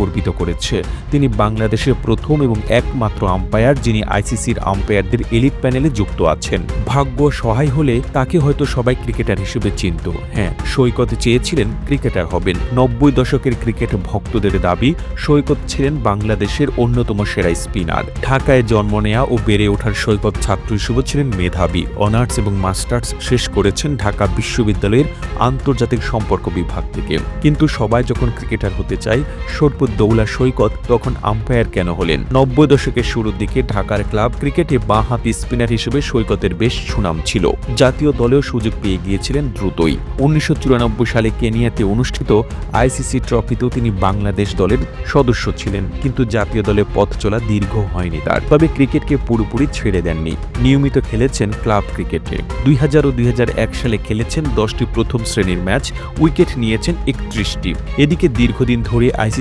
গর্বিত করেছে। তিনি বাংলাদেশের প্রথম এবং একমাত্র আম্পায়ার যিনি আইসিসির আম্পায়ারদের এলিট প্যানেলে যুক্ত আছেন। ভাগ্য সহায় হলে তাকে হয়তো সবাই ক্রিকেটার হিসেবে চিনত। হ্যাঁ সৈকত চেয়েছিলেন ক্রিকেটার হবেন। নব্বই দশকের ক্রিকেট ভক্তদের দাবি, সৈকত ছিলেন বাংলাদেশের অন্যতম সেরা স্পিনার ঢাকায় জন্ম নেয়া ও বেড়ে ওঠার সৈকত ছাত্র হিসেবে ছিলেন মেধাবী। অনার্স এবং মাস্টার্স শেষ করেছেন ঢাকা বিশ্ববিদ্যালয়ের আন্তর্জাতিক সম্পর্ক বিভাগ থেকে। কিন্তু সবাই যখন ক্রিকেটার হতে চায় সর্বদৌলা সৈকত তখন আম্পায়ার কেন হলেন? নব্বই দশকের শুরুর দিকে ঢাকার ক্লাব ক্রিকেটে বাঁ হাতি স্পিনার হিসেবে সৈকতের বেশ সুনাম ছিল। জাতীয় দলেও সুযোগ পেয়ে গিয়েছিলেন দ্রুতই। উনিশশো সালে কেনিয়াতে অনুষ্ঠিত আইসিসি ট্রফিতেও তিনি বাংলাদেশ দলের সদস্য ছিলেন, কিন্তু জাতীয় দলে পথ চলা দীর্ঘ হয়নি তার। তবে ক্রিকেটকে পুরোপুরি ছেড়ে দেননি। নিয়মিত খেলেছেন ক্লাব ক্রিকেটে দুই হাজার ও দুই হাজার এক সালে খেলেছেন দশটি প্রথম শ্রেণির ম্যাচ উইকেট নিয়েছেন একত্রিশটি। এদিকে দীর্ঘদিন ধরে আইসিসি